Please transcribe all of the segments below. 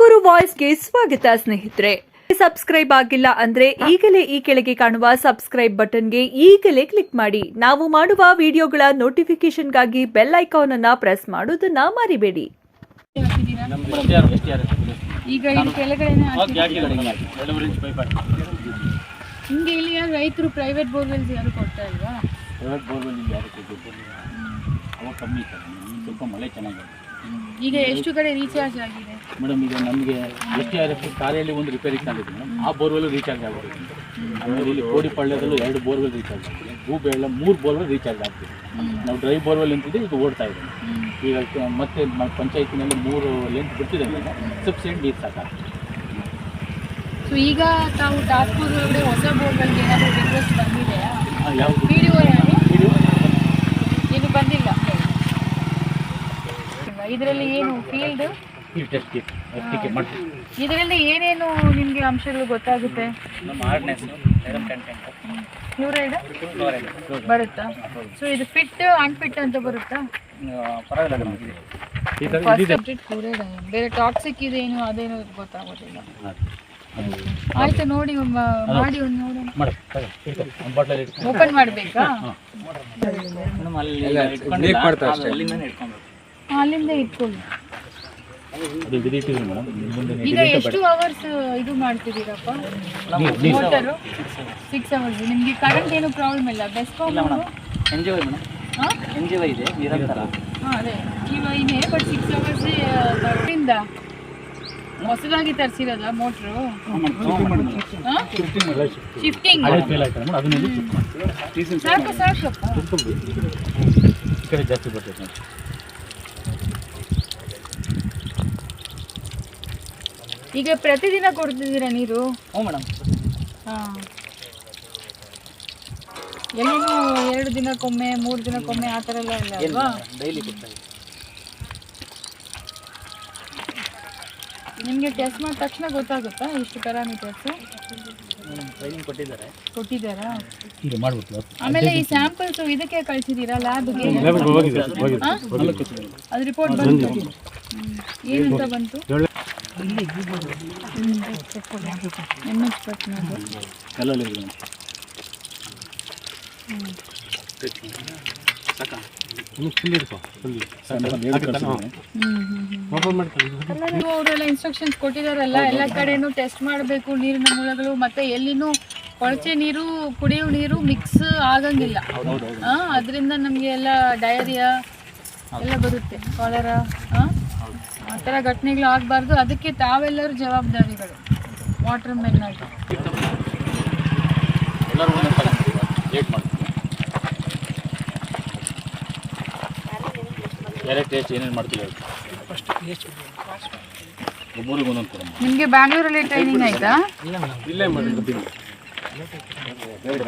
ತುಮಕೂರು ವಾಯ್ಸ್ಗೆ ಸ್ವಾಗತ ಸ್ನೇಹಿತರೆ. ಸಬ್ಸ್ಕ್ರೈಬ್ ಆಗಿಲ್ಲ ಅಂದ್ರೆ ಈಗಲೇ ಈ ಕೆಳಗೆ ಕಾಣುವ ಸಬ್ಸ್ಕ್ರೈಬ್ ಬಟನ್ಗೆ ಈಗಲೇ ಕ್ಲಿಕ್ ಮಾಡಿ. ನಾವು ಮಾಡುವ ವಿಡಿಯೋಗಳ ನೋಟಿಫಿಕೇಶನ್ಗಾಗಿ ಬೆಲ್ ಐಕಾನ್ ಅನ್ನ ಪ್ರೆಸ್ ಮಾಡೋದನ್ನ ಮರಿಬೇಡಿ. ಈಗ ಇಲ್ಲಿ ಕೆಳಗಡೆನೆ ಹಾಕಿ. ಹಿಂಗೆ ಇಲ್ಲಿ ಯಾರು ರೈತರು ಪ್ರೈವೇಟ್ ಬೋರ್ವೆಲ್ಸ್ ಯಾರು ಕೊಡ್ತಾ ಇಲ್ವಾ? ಪ್ರೈವೇಟ್ ಬೋರ್ವೆಲ್ ಯಾರು ಕೊಟ್ಟಿದ್ದು ಅವಾಗ ಕಮ್ಮಿ ಸ್ವಲ್ಪ ಮಳೆ ಚೆನ್ನಾಗಿದೆ ಈಗ ಎಷ್ಟು ಕಡೆ ರೀಚಾರ್ಜ್ ಆಗಿದೆ? ಮೇಡಮ್ ಈಗ ನಮಗೆ ಎಸ್ ಟಿ ಆರ್ ಎಫ್ ಕಾರ್ಯಲ್ಲಿ ಒಂದು ರಿಪೇರಿ ತಂದಿದ್ದು ಮೇಡಮ್ ಆ ಬೋರ್ವೆಲ್ ರೀಚಾರ್ಜ್ ಆಗಿದೆ. ಆಮೇಲೆ ಇಲ್ಲಿ ಕೋಡಿಪಾಳ್ಯದಲ್ಲೂ ಎರಡು ಬೋರ್ವೆಲ್ ರೀಚಾರ್ಜ್ ಆಗಿದೆ. ಭೂಬೇಳ ಮೂರು ಬೋರ್ವೆಲ್ ರೀಚಾರ್ಜ್ ಆಗ್ತಿದೆ ನಾವು ಡ್ರೈ ಬೋರ್ವೆಲ್ ಅಂತಿದೆ ಈಗ ಓಡ್ತಾ ಇದೆ. ಈಗ ಮತ್ತೆ ಪಂಚಾಯತಿನಲ್ಲಿ ಮೂರು ಲೆಂತ್ ಬಿಡ್ತಿದೆ ಸಬ್ಸಿಡಿ ನೀರು ಸಾಕಾಗ್ತದೆ ಸೊ ಈಗ ತಾವು ಟಾಸ್ಕ್ ಹೊಸ ಬೋರ್ವೆಲ್ಗೆ ಏನಾದರೂ ರಿಕ್ವೆಸ್ಟ್ ಬಂದಿದೆಯಾ? ಯಾವುದು ಪಿ ಡಿ ಒ ಯಾರು ವಿಡಿಯೋ ಏನು ಬಂದಿಲ್ಲ ಇದರಲ್ಲಿ ಏನು ಫೀಲ್ಡ್ ಇದರಲ್ಲಿ ಏನೇನು ನಿಮಗೆ ಅಂಶಗಳು ಗೊತ್ತಾಗುತ್ತೆ? ಕ್ಲೋರೈಡ್ ಬರುತ್ತಾ? ಸೊ ಇದು ಫಿಟ್ ಅನ್ಫಿಟ್ ಅಂತ ಬರುತ್ತಾ? ಕ್ಲೋರೈಡ್ ಬೇರೆ ಟಾಕ್ಸಿಕ್ ಇದೆ ಏನು ಅದೇನು ಗೊತ್ತಾಗೋದಿಲ್ಲ. ಆಯ್ತು ನೋಡಿ ಮಾಡಿ ಒಂದು ನೋಡೋಣ. ಓಪನ್ ಮಾಡಬೇಕಾ? ಅಲ್ಲಿಂದ ಇಟ್ಕೊಳ್ಳಿ. ಈಗ ಎಷ್ಟು ಅವರ್ಸ್ ಇದು ಮಾಡ್ತಿದ್ದೀರಪ್ಪ? ಮೋಟರು ಸಿಕ್ಸ್ ಅವರ್ಸ್ ನಿಮಗೆ ಕರೆಂಟ್ ಏನು ಪ್ರಾಬ್ಲಮ್ ಇಲ್ಲ? BESCOM N J Y madam. ಹಾಂ? ಎನ್ ಜಿ ವೈ ಇದೆ ನಿರಂತರ ಹಾಂ ಅದೇ. ಇವ ಇದೆ ಬಟ್ ಸಿಕ್ಸ್ ಅವರ್ಸ್ ತರದಿಂದ ಹೊಸದಾಗಿ ತರಿಸಿರೋದ ಮೋಟ್ರು ಶಿಫ್ಟಿಂಗ್ ಸಾಕು ಸಾಕು ಸಾಕಪ್ಪ ಜಾಸ್ತಿ ಬರ್ತೈತೆ ಈಗ ಪ್ರತಿದಿನ ಕೊಡ್ತಿದ್ದೀರಾ ನೀರು? ಹ್ಞೂ ಮೇಡಮ್. ಹಾಂ. ಎಲ್ಲೂ ಎರಡು ದಿನಕ್ಕೊಮ್ಮೆ ಮೂರು ದಿನಕ್ಕೊಮ್ಮೆ ಆ ಥರ ಎಲ್ಲ ಇಲ್ಲ ಅಲ್ವಾ? ಡೈಲಿ ಕೊಡ್ತಾ ನಿಮಗೆ ಟೆಸ್ಟ್ ಮಾಡಿದ ತಕ್ಷಣ ಗೊತ್ತಾಗುತ್ತಾ ಇಷ್ಟು ಪ್ಯಾರಾಮೀಟರ್ಸ್ ಟ್ರೈನಿಂಗ್ ಕೊಟ್ಟಿದ್ದಾರೆ. ಆಮೇಲೆ ಈ ಸ್ಯಾಂಪಲ್ಸ್ ಇದಕ್ಕೆ ಕಳಿಸಿದ್ದೀರಾ ಲ್ಯಾಬ್ಗೆ ಅದು ರಿಪೋರ್ಟ್ ಬಂತು. ಏನಂತ ಬಂತು? ಅವರೆಲ್ಲ ಇನ್ಸ್ಟ್ರಕ್ಷನ್ಸ್ ಕೊಟ್ಟಿದಾರಲ್ಲ ಎಲ್ಲ ಕಡೆನೂ ಟೆಸ್ಟ್ ಮಾಡಬೇಕು ನೀರಿನ ಮೂಲಗಳು ಮತ್ತೆ ಎಲ್ಲಿನೂ ಕೊಳಚೆ ನೀರು ಕುಡಿಯೋ ನೀರು ಮಿಕ್ಸ್ ಆಗಂಗಿಲ್ಲ ಅದರಿಂದ ನಮಗೆ ಎಲ್ಲ ಡಯರಿಯಾ ಎಲ್ಲ ಬರುತ್ತೆ. ಕಾಲರ ಆ ಥರ ಘಟನೆಗಳು ಆಗಬಾರ್ದು. ಅದಕ್ಕೆ ತಾವೆಲ್ಲರೂ ಜವಾಬ್ದಾರಿಗಳು. ವಾಟರ್ ಮೆನ್ ಆಗಿ. ನಿಮ್ಗೆ ಬ್ಯಾಂಗ್ಳೂರಲ್ಲಿ ಟ್ರೈನಿಂಗ್ ಆಯ್ತಾ?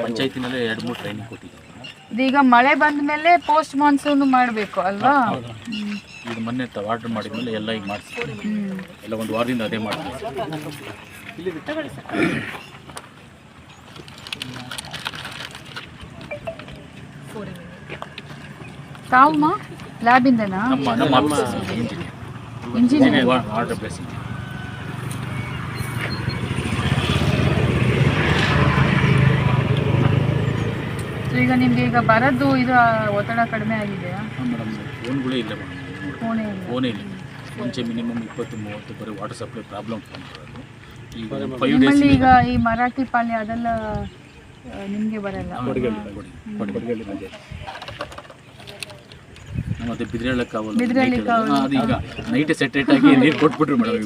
ಪಂಚಾಯತಿನಲ್ಲೇ ಎರಡು ಮೂರು ಟ್ರೈನಿಂಗ್ ಕೊಟ್ಟಿದ್ದೀವಿ ಇದೀಗ ಮಳೆ ಬಂದ ಮೇಲೆ ಪೋಸ್ಟ್ ಮಾನ್ಸೂನ್ ಮಾಡಬೇಕು ಅಲ್ವಾ. ಈಗ ಮೊನ್ನೆ ಆರ್ಡರ್ ಮಾಡಿದ್ಮೇಲೆ ಎಲ್ಲ ಈಗ ಮಾಡಿಸಿ. ಎಲ್ಲ ಒಂದು ವಾರದಿಂದ ಅದೇ ಮಾಡ್ತೀವಿ ತಾವು ಲ್ಯಾಬಿಂದನಾ? ನಮ್ಮ ನಮ್ಮ office engineer engineer order placing ಈಗ ನಿಮ್ಗೆ ಈಗ ಬರೋದು ಇದು ಒತ್ತಡ ಕಡಿಮೆ ಆಗಿದೆಯಾ ಮೇಡಮ್ ಫೋನ್ಗಳೇ ಇಲ್ಲ ಮೇಡಮ್ ಫೋನೇ ಇಲ್ಲ ಮುಂಚೆ ಮಿನಿಮಮ್ ಇಪ್ಪತ್ತು ಮೂವತ್ತು ಬರೀ ವಾಟರ್ ಸಪ್ಲೈ ಪ್ರಾಬ್ಲಮ್ ಫೋನ್ ಬರೋದು ಈಗ ಫೈವ್ ಡೇಸ್ ಈಗ ಈ ಮರಾಠಿ ಪಾಲ್ಯ ಅದೆಲ್ಲ ನಿಮಗೆ ಬರಲ್ಲ. ಮತ್ತೆ ಬಿದ್ರೆಳ್ಳ ಕಾವಲು ಅದು ಈಗ ನೈಟ್ ಸೆಟ್ರೇಟ್ ಆಗಿ ನೀರು ಕೊಟ್ಬಿಟ್ರು ಮೇಡಮ್.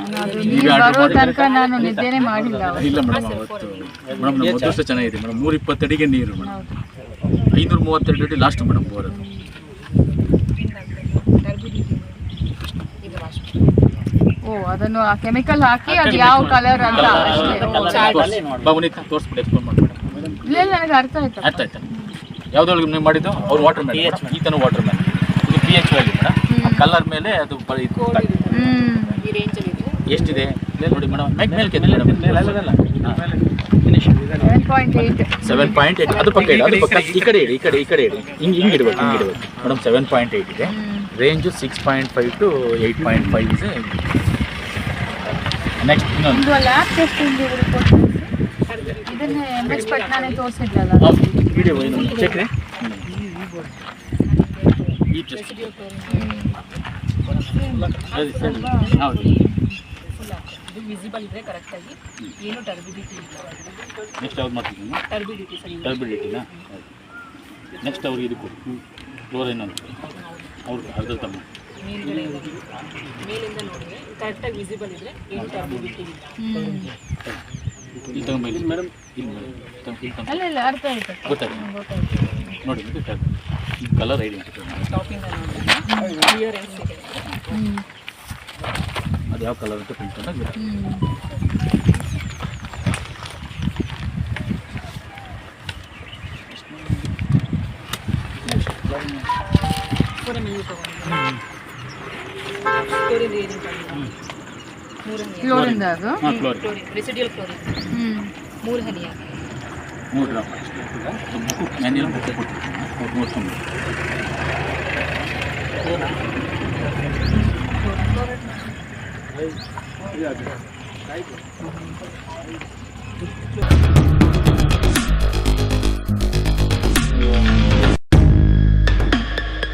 ನಾನು ಅದು ನೀರು ಬರೋ ತನಕ ನಾನು ನಿದ್ದೆನೆ ಮಾಡಿಲ್ಲ. ಅವತ್ತು. ಇಲ್ಲ ಮೇಡಮ್ ಅವತ್ತು ಮೇಡಮ್ ನಮ್ಮ ಅದೃಷ್ಟ ಚೆನ್ನಾಗಿದೆ ಮೇಡಮ್. ನೂರ ಇಪ್ಪತ್ತಡಿಗೆ ನೀರು ಮೇಡಮ್. ಐನೂರ ಮೂವತ್ತೆರಡು ಅಡಿ ಲಾಸ್ಟ್ ಮೇಡಮ್ ಬೋರ್ ಓ ಅದನ್ನು ಆ ಕೆಮಿಕಲ್ ಹಾಕಿ ಅದು ಯಾವ ಕಲರ್ ಅಂತ ಅಷ್ಟೇ. ತೋರಿಸ್ಬಿಟ್ಟು ಎಕ್ಸ್ಪ್ಲೇನ್ ಮಾಡ್ಬಿಟ್ಟು ಇಲ್ಲ ನನಗೆ ಅರ್ಥ ಆಯ್ತು. ಅರ್ಥ ಆಯ್ತು? ಯಾವ್ದೊಳಗೆ ನೀವು ಮಾಡಿದ್ದು? ಅವ್ರು ವಾಟರ್ ಮ್ಯಾನ್ ಈತನ ವಾಟರ್ ಮ್ಯಾನ್ ಇದು P H value madam. Colour ಮೇಲೆ ಅದು ಎಷ್ಟಿದೆ? ಇಲ್ಲೇ ನೋಡಿ ಮೇಡಮ್. ಮೇಲೆ ಏಯ್ಟ್ ಸೆವೆನ್ ಪಾಯಿಂಟ್ ಏಟ್ ಅದು ಪಕ್ಕ ಇಡಿ ಅದು ಪಕ್ಕ. ಈ ಕಡೆ ಇಡಿ ಈ ಕಡೆ ಈ ಕಡೆ ಇಡಿ. ಹಿಂಗೆ ಹಿಂಗೆ ಇಡಬೇಕು ಹಿಂಗೆ ಇಡಬೇಕು. ಮೇಡಮ್ ಸೆವೆನ್ ಪಾಯಿಂಟ್ ಏಟ್ ಇದೆ. Range six point five to eight point five ಇದೆ ನೆಕ್ಸ್ಟ್ ಇನ್ನೊಂದು ಲ್ಯಾಬ್ ರಿಪೋರ್ಟ್ ಇದನ್ನ ಎಂ ಎಚ್ ಪಟ್ನಾನೇ ತೋರಿಸಿದ್ರಲ್ಲ. ವಿಡಿಯೋ ಇನ್ನೊಂದು ಚೆಕ್ ರೀ. ಈ ಟೆಸ್ಟ್ ಸರಿ ಸರಿ. ಹೌದು. ಇದು ವಿಸಿಬಲ್ ಇದೆ ಕರೆಕ್ಟಾಗಿ ಏನು ಟರ್ಬಿಡಿಟಿ ಇಲ್ಲ. ನೆಕ್ಸ್ಟ್ ಅವ್ರು ಮಾಡ್ತೀನಿ ಟರ್ಬಿಡಿಟಿ ಸರಿ. ನೆಕ್ಸ್ಟ್ ಅವ್ರಿಗೆ ಇದು ಕೊಡಿ. ಕ್ಲೋರೈನ್ ಅಂತ ಅವ್ರು ಅರ್ಧ ತಮ್ಮ. ಮೇಲಿಂದ ನೋಡಿದ್ರೆ ಕರೆಕ್ಟಾಗಿ ವಿಸಿಬಲ್ ಇದ್ರೆ ಏನು ಇಲ್ಲಿ ಮೇಡಮ್. ಇಲ್ಲಿ ಮೇಡಮ್. ಇಲ್ಲಿ ತಗೊಂಡು ಅಲ್ಲ ಇಲ್ಲ ಅರ್ಥ ಆಯ್ತು. ಗೊತ್ತಾಯ್ತು. ನೋಡಿ ಕಲರ್ ನೋಡಿದ್ರೆ ಕ್ಲಿಯರೆನ್ಸ್ ಇದೆ ಅದು ಯಾವ ಕಲರ್ ಅಂತ ಪ್ರಿಂಟ್ ಅಂತ ಗೊತ್ತಾಯ್ತು ಹ್ಮ್ ಫೋರ್ ಎಂ ಎಲ್ ತಗೊಂಡು ಕ್ಲೋರಿನ್ ಏನು ಮೂರು ಹನಿ ಕ್ಲೋರಿಂದ ಅದು ಹಾಂ ಕ್ಲೋರಿನ್ ಕ್ಲೋರಿನ್ ರೆಸಿಡಿಯಲ್ ಕ್ಲೋರಿನ್ ಹ್ಮ್ ಮೂರು ಹನಿಯ ಮೂರು ಗ್ರಾಮ್ ಅಷ್ಟು ಬುಕ್ಕು ಮ್ಯಾನ್ಯಲ್ ಬುಕ್ ಕೊಟ್ಟು ನೋಡ್ಕೊಂಡು ಕ್ಲೋರಿನ್